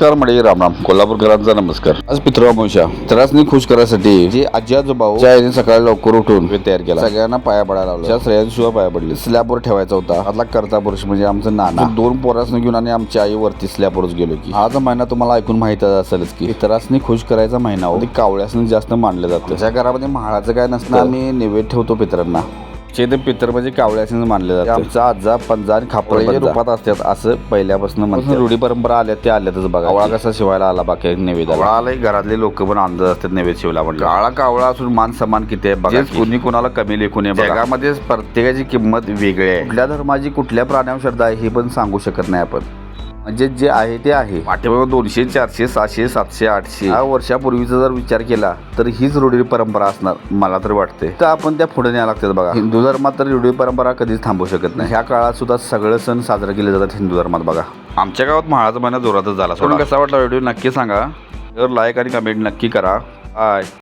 नमस्कार मंडळी रामराम कोल्हापूरकरांचा नमस्कार. आज पितृअमावस्या त्रासनी खुश करायसाठी जे आजी आजोबा आईने सकाळी लवकर उठून तयार केला. सगळ्यांना पाया पडायला लावलं. त्या स्त्रियांनी सुद्धा पाया पडले. स्लॅबवर ठेवायचा होता. आतला करता पुरुष म्हणजे आमचं नाना. दोन पोरासने घेऊन आणि आमच्या आई वरती स्लॅबवरच गेलो की. हाचा महिना तुम्हाला ऐकून माहीत असेलच की पितरासनी खुश करायचा महिना होता. ते कावळ्यासनी जास्त मानलं जातं. त्या घरामध्ये म्हाळाचं काय नसतं आम्ही निवेद ठेवतो पितरांना. चे ते पितर म्हणजे कावळ्यासनी मानले जाते. आमचा आजा पंजा आणि खापळे रूपात असतात असं पहिल्यापासून म्हणतात. रूढी परंपरा आल्या त्या आल्यातच बघा. कावळा कसा शिवायला आला बाकी नैवेद्य कावळाला घरातले लोक पण आनंद असतात नैवेद्य शिवला म्हणजे काळा कावळा असून मान समान किती आहे बघा कुणी कुणाला कमी लेखून आहे जगामध्ये प्रत्येकाची किंमत वेगळी आहे. कुठल्या धर्माची कुठल्या प्राण्यावर श्रद्धा आहे हे पण सांगू शकत नाही आपण. म्हणजे जे आहे ते आहे. पाठीमागे दोनशे चारशे सहाशे सातशे आठशे. या वर्षापूर्वीचा जर विचार केला तर हीच रूढी परंपरा असणार मला तर वाटते तर आपण त्या पुढे न्यायला लागतात बघा. हिंदू धर्मात तर रूढी परंपरा कधीच थांबू शकत नाही. ह्या काळात सुद्धा सगळे सण साजरे केले जातात हिंदू धर्मात बघा. आमच्या गावात महाळाचा महिना जोरातच झाला. सोडून कसा वाटला व्हिडिओ? नक्की सांगा. तर लाईक आणि कमेंट नक्की करा. बाय